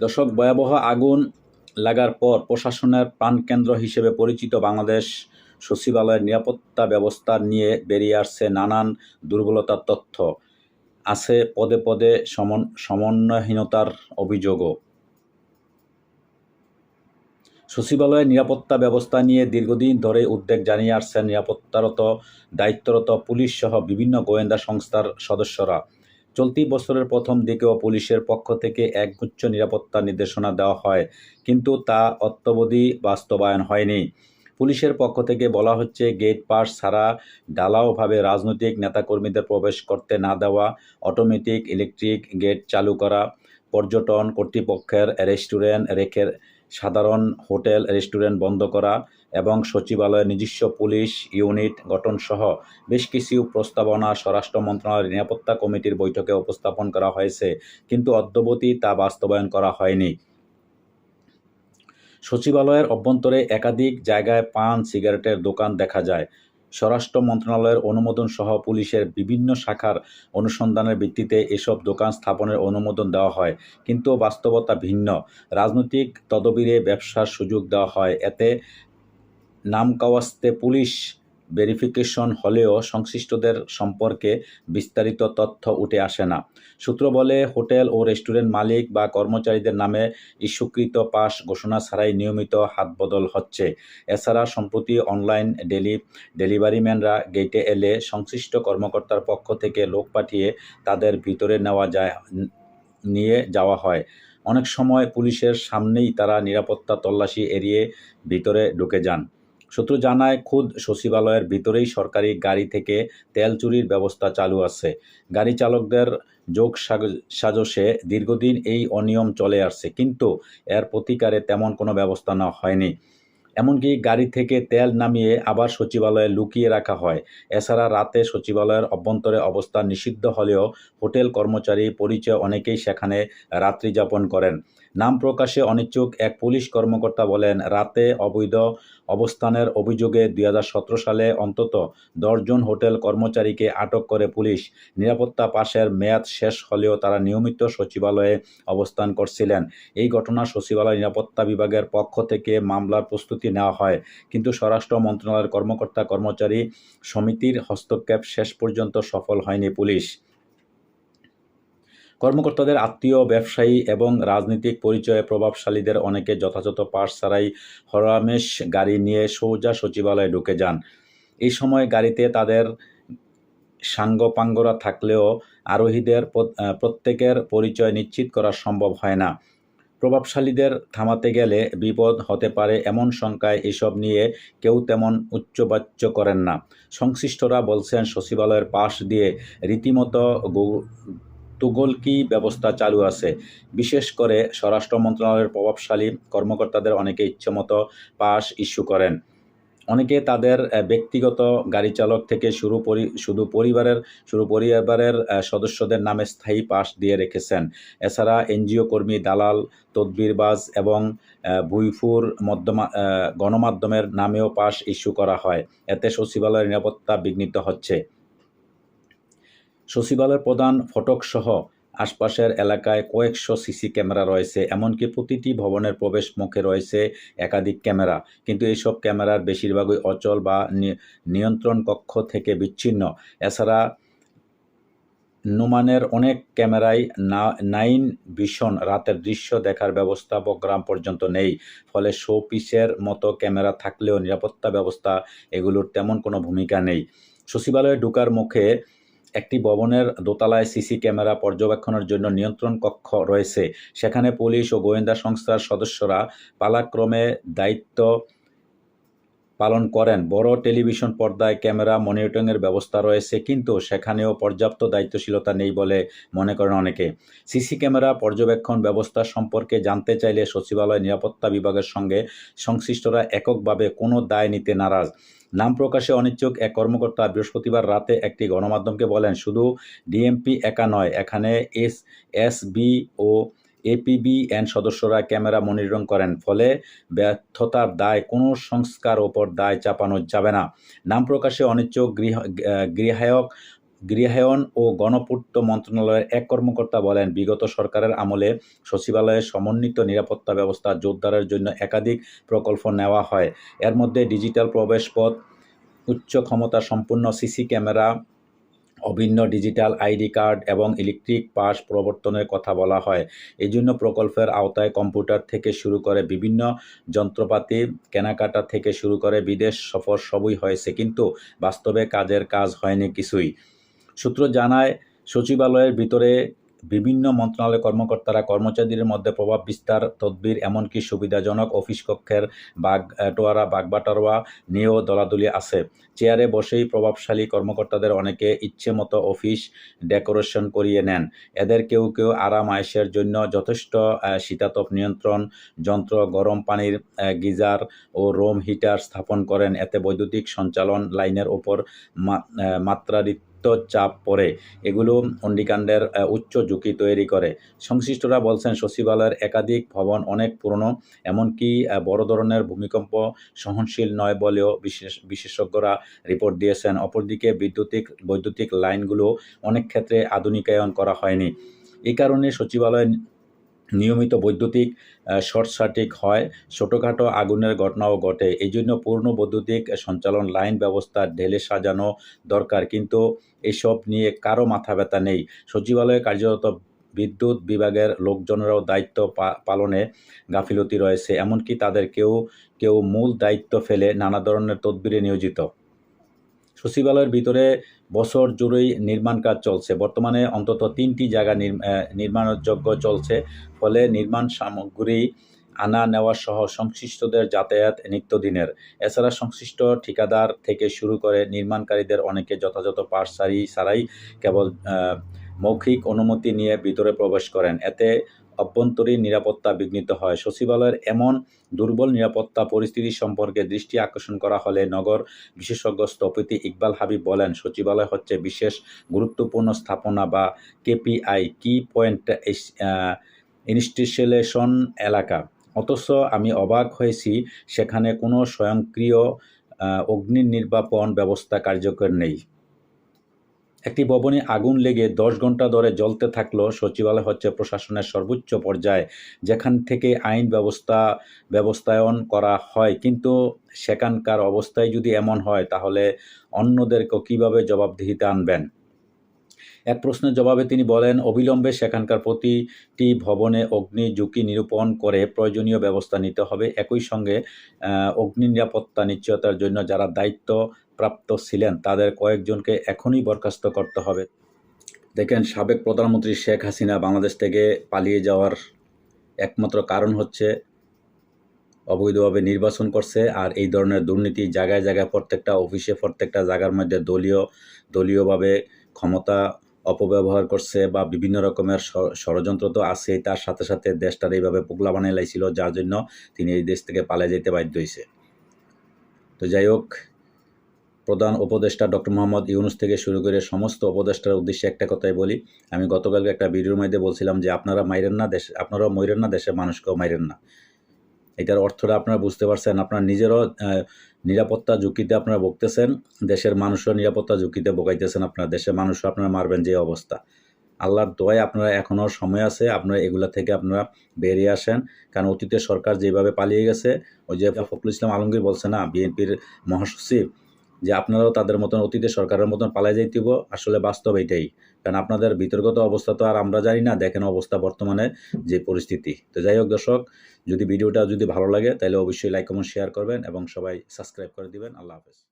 দর্শক ভয়াবহ আগুন লাগার পর প্রশাসনের প্রাণকেন্দ্র হিসেবে পরিচিত বাংলাদেশ সচিবালয়ের নিরাপত্তা ব্যবস্থা নিয়ে বেরিয়ে আসছে নানান দুর্বলতার তথ্য। আছে পদে পদে সমন সমন্বয়হীনতার অভিযোগও। সচিবালয়ের নিরাপত্তা ব্যবস্থা নিয়ে দীর্ঘদিন ধরে উদ্বেগ জানিয়ে আসছেন নিরাপত্তারত, দায়িত্বরত পুলিশ সহ বিভিন্ন গোয়েন্দা সংস্থার সদস্যরা। চলতি বছরের প্রথম দিকেও পুলিশের পক্ষ থেকে একগুচ্ছ নিরাপত্তা নির্দেশনা দেওয়া হয়, কিন্তু তা অত্যবধি বাস্তবায়ন হয়নি। পুলিশের পক্ষ থেকে বলা হচ্ছে, গেট পাস ছাড়া ডালাওভাবে রাজনৈতিক নেতাকর্মীদের প্রবেশ করতে না দেওয়া, অটোমেটিক ইলেকট্রিক গেট চালু করা, পর্যটন কর্তৃপক্ষের রেস্টুরেন্ট রেখে সাধারণ হোটেল, রেস্টুরেন্ট বন্ধ করা এবং সচিবালয়ের নিজস্ব পুলিশ ইউনিট গঠনসহ বেশ কিছু প্রস্তাবনা স্বরাষ্ট্র মন্ত্রণালয়ের নিরাপত্তা কমিটির বৈঠকে উপস্থাপন করা হয়েছে, কিন্তু অদ্যবধি তা বাস্তবায়ন করা হয়নি। সচিবালয়ের অভ্যন্তরে একাধিক জায়গায় পান, সিগারেটের দোকান দেখা যায়। স্বরাষ্ট্র মন্ত্রণালয়ের অনুমোদন সহ পুলিশের বিভিন্ন শাখার অনুসন্ধানের ভিত্তিতে এসব দোকান স্থাপনের অনুমোদন দেওয়া হয়, কিন্তু বাস্তবতা ভিন্ন। রাজনৈতিক তদবিরে ব্যবসার সুযোগ দেওয়া হয়। এতে নামকাওয়াস্তে পুলিশ ভেরিফিকেশন হলেও সংশ্লিষ্টদের সম্পর্কে বিস্তারিত তথ্য উঠে আসে না। সূত্র বলে, হোটেল ও রেস্টুরেন্ট মালিক বা কর্মচারীদের নামে ইস্যুকৃত পাস ঘোষণা ছাড়াই নিয়মিত হাতবদল হচ্ছে। এছাড়া, সম্প্রতি অনলাইন ডেলি ডেলিভারিম্যানরা গেটে এলে সংশ্লিষ্ট কর্মকর্তার পক্ষ থেকে লোক পাঠিয়ে তাদের ভিতরে নেওয়া যায়, নিয়ে যাওয়া হয়। অনেক সময় পুলিশের সামনেই তারা নিরাপত্তা তল্লাশি এড়িয়ে ভিতরে ঢুকে যান। সূত্র জানায়, খুদ সচিবালয়ের ভিতরেই সরকারি গাড়ি থেকে তেল চুরির ব্যবস্থা চালু আছে। গাড়ি চালকদের যোগ সাজসে দীর্ঘদিন এই অনিয়ম চলে আসছে, কিন্তু এর প্রতিকারে তেমন কোনো ব্যবস্থা নেওয়া হয়নি। এমনকি গাড়ি থেকে তেল নামিয়ে আবার সচিবালয়ে লুকিয়ে রাখা হয়। এছাড়া রাতে সচিবালয়ের অভ্যন্তরে অবস্থান নিষিদ্ধ হলেও হোটেল কর্মচারী পরিচয় অনেকেই সেখানে রাত্রি যাপন করেন। নাম প্রকাশে অনিচ্ছুক এক পুলিশ কর্মকর্তা বলেন, রাতে অবৈধ অবস্থানের অভিযোগে দুই হাজার সতেরো সালে অন্তত দশজন হোটেল কর্মচারীকে আটক করে পুলিশ। নিরাপত্তা পাশের মেয়াদ শেষ হলেও তারা নিয়মিত সচিবালয়ে অবস্থান করছিলেন। এই ঘটনা সচিবালয় নিরাপত্তা বিভাগের পক্ষ থেকে মামলার প্রস্তুতি নেওয়া হয়। কিন্তু স্বরাষ্ট্র মন্ত্রণালয়ের কর্মকর্তা কর্মচারী সমিতির হস্তক্ষেপ শেষ পর্যন্ত সফল হয়নি পুলিশ। কর্মকর্তাদের আত্মীয়, ব্যবসায়ী এবং রাজনৈতিক পরিচয়ে প্রভাবশালীদের অনেকে যথাযথ পাশ ছাড়াই হরামেশ গাড়ি নিয়ে সৌজা সচিবালয়ে ঢুকে যান। এই সময় গাড়িতে তাদের সাঙ্গপাঙ্গরা থাকলেও আরোহীদের প্রত্যেকের পরিচয় নিশ্চিত করা সম্ভব হয় না। প্রভাবশালীদের থামাতে গেলে বিপদ হতে পারে এমন শঙ্কায় এসব নিয়ে কেউ তেমন উচ্চবাচ্য করেন না। সংশ্লিষ্টরা বলছেন, সচিবালয়ের পাশ দিয়ে রীতিমতো তুগলকি ব্যবস্থা চালু আছে? বিশেষ করে স্বরাষ্ট্র মন্ত্রণালয়ের প্রভাবশালী কর্মকর্তাদের অনেকে ইচ্ছেমতো পাস ইস্যু করেন। অনেকে তাদের ব্যক্তিগত গাড়ি চালক থেকে শুরু পরি, শুধু পরিবারের, শুরু পরিবারের সদস্যদের নামে স্থায়ী পাস দিয়ে রেখেছেন। এছাড়া এনজিও কর্মী দালাল, তদবিরবাজ এবং ভুইফুর মধ্যমা গণমাধ্যমের নামেও পাস ইস্যু করা হয়। এতে সচিবালয়ের নিরাপত্তা বিঘ্নিত হচ্ছে। সচিবালয়ের প্রধান ফটকসহ আশপাশের এলাকায় কয়েকশো সিসি ক্যামেরা রয়েছে, এমনকি প্রতিটি ভবনের প্রবেশ মুখে রয়েছে একাধিক ক্যামেরা। কিন্তু এইসব ক্যামেরার বেশিরভাগই অচল বা নিয়ন্ত্রণ কক্ষ থেকে বিচ্ছিন্ন। এছাড়া নুমানের অনেক ক্যামেরায় নাইন ভিশন, রাতের দৃশ্য দেখার ব্যবস্থা গ্রাম পর্যন্ত নেই। ফলে শো পিসের মতো ক্যামেরা থাকলেও নিরাপত্তা ব্যবস্থা এগুলোর তেমন কোনো ভূমিকা নেই। সচিবালয়ে ঢুকার মুখে একটি ভবনের দোতলায় সিসি ক্যামেরা পর্যবেক্ষণের জন্য নিয়ন্ত্রণ কক্ষ রয়েছে। সেখানে পুলিশ ও গোয়েন্দা সংস্থার সদস্যরা পালাক্রমে দায়িত্ব পালন করেন। বড় টেলিভিশন পর্দায় ক্যামেরা মনিটরিংয়ের ব্যবস্থা রয়েছে, কিন্তু সেখানেও পর্যাপ্ত দায়িত্বশীলতা নেই বলে মনে করেন অনেকে। সিসি ক্যামেরা পর্যবেক্ষণ ব্যবস্থা সম্পর্কে জানতে চাইলে সচিবালয় নিরাপত্তা বিভাগের সঙ্গে সংশ্লিষ্টরা এককভাবে কোনো দায় নিতে নারাজ। নাম প্রকাশে অনিচ্ছুক এক কর্মকর্তা বৃহস্পতিবার রাতে একটি গণমাধ্যমকে বলেন, শুধু ডিএমপি একা নয়, এখানে এস, এসবি ও এপিবিএন সদস্যরা ক্যামেরা মনিটরিং করেন। ফলে ব্যর্থতার দায় কোনো সংস্কার ওপর দায় চাপানো যাবে না। নাম প্রকাশে অনিচ্ছুক গৃহ গৃহায়ক গৃহায়ন ও গণপূর্ত মন্ত্রণালয়ের এক কর্মকর্তা বলেন, বিগত সরকারের আমলে সচিবালয়ে সমন্বিত নিরাপত্তা ব্যবস্থা জোরদারের জন্য একাধিক প্রকল্প নেওয়া হয়। এর মধ্যে ডিজিটাল প্রবেশপথ, উচ্চ ক্ষমতা সম্পূর্ণ সিসি ক্যামেরা, অভিন্ন ডিজিটাল আইডি কার্ড এবং ইলেকট্রিক পাস প্রবর্তনের কথা বলা হয়। এই জন্য প্রকল্পের আওতায় কম্পিউটার থেকে শুরু করে বিভিন্ন যন্ত্রপাতি, কেনাকাটা থেকে শুরু করে বিদেশ সফর সবই হয়েছে। কিন্তু বাস্তবে কাজের কাজ হয়নি কিছুই। সূত্র জানায়, সচিবালয়ের ভিতরে বিভিন্ন মন্ত্রণালয়ের কর্মকর্তারা কর্মচারীদের মধ্যে প্রভাব, বিস্তার, তদবির, এমনকি সুবিধাজনক অফিস কক্ষের বাগ টোয়ারা বাগবাটারোয়া নিয়েও দলাদলি আছে। চেয়ারে বসেই প্রভাবশালী কর্মকর্তাদের অনেকে ইচ্ছে মতো অফিস ডেকোরেশন করিয়ে নেন। এদের কেউ কেউ আরাম, আয়েসের জন্য যথেষ্ট শীতাতপ নিয়ন্ত্রণ যন্ত্র, গরম পানির গিজার ও রোম হিটার স্থাপন করেন। এতে বৈদ্যুতিক সঞ্চালন লাইনের ওপর মা- মাত্রাতিরিক্ত চাপ পড়ে। এগুলো অন্ডিকাণ্ডের উচ্চ ঝুঁকি তৈরি করে। সংশ্লিষ্টরা বলছেন, সচিবালয়ের একাধিক ভবন অনেক পুরনো, এমনকি বড় ধরনের ভূমিকম্প সহনশীল নয় বলেও বিশেষ, বিশেষজ্ঞরা রিপোর্ট দিয়েছেন। অপরদিকে বিদ্যুতিক, বৈদ্যুতিক লাইনগুলো অনেক ক্ষেত্রে আধুনিকায়ন করা হয়নি। এই কারণে সচিবালয়ে নিয়মিত বৈদ্যুতিক শর্ট সার্কিট হয়, ছোটোখাটো আগুনের ঘটনাও ঘটে। এই জন্য পূর্ণ বৈদ্যুতিক সঞ্চালন লাইন ব্যবস্থা, ঢেলে সাজানো দরকার। কিন্তু এসব নিয়ে কারও মাথা ব্যথা নেই। সচিবালয়ে কার্যরত বিদ্যুৎ বিভাগের লোকজনেরও দায়িত্ব পালনে গাফিলতি রয়েছে। এমনকি তাদের কেউ কেউ মূল দায়িত্ব ফেলে নানা ধরনের তদবিরে নিয়োজিত। সচিবালয়ের ভিতরে বছর জুড়েই নির্মাণ কাজ চলছে। বর্তমানে অন্তত তিনটি জায়গা নির্ম- নির্মাণযোগ্য চলছে। ফলে নির্মাণ সামগ্রী আনা, নেওয়া সহ সংশ্লিষ্টদের যাতায়াত নিত্যদিনের। এছাড়া সংশ্লিষ্ট ঠিকাদার থেকে শুরু করে নির্মাণকারীদের অনেকে যথাযথ পাশ সারি ছাড়াই কেবল মৌখিক অনুমতি নিয়ে ভিতরে প্রবেশ করেন। এতে অভ্যন্তরীণ নিরাপত্তা বিঘ্নিত হয়। সচিবালয়ের এমন দুর্বল নিরাপত্তা পরিস্থিতি সম্পর্কে দৃষ্টি আকর্ষণ করা হলে নগর বিশেষজ্ঞ স্থপতি ইকবাল হাবিব বলেন, সচিবালয় হচ্ছে বিশেষ গুরুত্বপূর্ণ স্থাপনা বা কেপিআই, কি পয়েন্ট ইনস্টিটিউশন এলাকা। অথচ আমি অবাক হয়েছি, সেখানে কোনো স্বয়ংক্রিয় অগ্নি নির্বাপন ব্যবস্থা কার্যকর নেই। একটি ভবনে আগুন লেগে দশ ঘণ্টা ধরে জ্বলতে থাকল সচিবালয় হচ্ছে প্রশাসনের সর্বোচ্চ পর্যায়ে, যেখান থেকে আইন ব্যবস্থা, ব্যবস্থায়ন করা হয়। কিন্তু সেখানকার অবস্থায় যদি এমন হয়, তাহলে অন্যদেরকে কীভাবে জবাবদিহিতে আনবেন? এক প্রশ্নের জবাবে তিনি বলেন, অবিলম্বে সেখানকার প্রতিটি ভবনে অগ্নি ঝুঁকি নিরূপণ করে প্রয়োজনীয় ব্যবস্থা নিতে হবে। একই সঙ্গে অগ্নি নিরাপত্তা নিশ্চয়তার জন্য যারা দায়িত্ব প্রাপ্ত ছিলেন, তাদের কয়েকজনকে এখনই বরখাস্ত করতে হবে। দেখেন, সাবেক প্রধানমন্ত্রী শেখ হাসিনা বাংলাদেশ থেকে পালিয়ে যাওয়ার একমাত্র কারণ হচ্ছে অবৈধভাবে নির্বাচন করছে আর এই ধরনের দুর্নীতি জায়গায় জায়গায় প্রত্যেকটা অফিসে প্রত্যেকটা জায়গার মধ্যে দলীয়, দলীয়ভাবে ক্ষমতা অপব্যবহার করছে বা বিভিন্ন রকমের ষড়যন্ত্র তো আছেই, তার সাথে সাথে দেশটার এইভাবে পোগলা বানিয়ে লাইছিল যার জন্য তিনি এই দেশ থেকে পালিয়ে যেতে বাধ্য হয়েছে তো যাই হোক প্রধান উপদেষ্টা ডক্টর মোহাম্মদ ইউনুস থেকে শুরু করে সমস্ত উপদেষ্টার উদ্দেশ্যে একটা কথাই বলি। আমি গতকালকে একটা ভিডিওর মধ্যে বলছিলাম যে আপনারা মাইরেন না দেশ আপনারাও মইরেন না দেশের মানুষকেও মাইরেন না। এটার অর্থটা আপনারা বুঝতে পারছেন, আপনারা নিজেরও নিরাপত্তা ঝুঁকিতে আপনারা বকতেছেন দেশের মানুষও নিরাপত্তা ঝুঁকিতে বকাইতেছেন আপনারা, দেশের মানুষও আপনারা মারবেন যে অবস্থা। আল্লাহর দোয়ায় আপনারা এখনও সময় আছে, আপনারা এগুলা থেকে আপনারা বেরিয়ে আসেন। কারণ অতীতে সরকার যেভাবে পালিয়ে গেছে, ওই যে ফখরুল ইসলাম আলমগীর বলছে না, বিএনপির মহাসচিব যে আপনারাও তাদের মতন অতীতে সরকারের মতন পালাই যাইতেব আসলে বাস্তব এটাই। কারণ আপনাদের বিতর্কত অবস্থা তো আর আমরা জানি না, দেখেন অবস্থা বর্তমানে যে পরিস্থিতি। তো যাই হোক দর্শক, যদি ভিডিওটা যদি ভালো লাগে, তাহলে অবশ্যই লাইক কমেন্ট শেয়ার করবেন এবং সবাই সাবস্ক্রাইব করে দিবেন। আল্লাহ হাফেজ।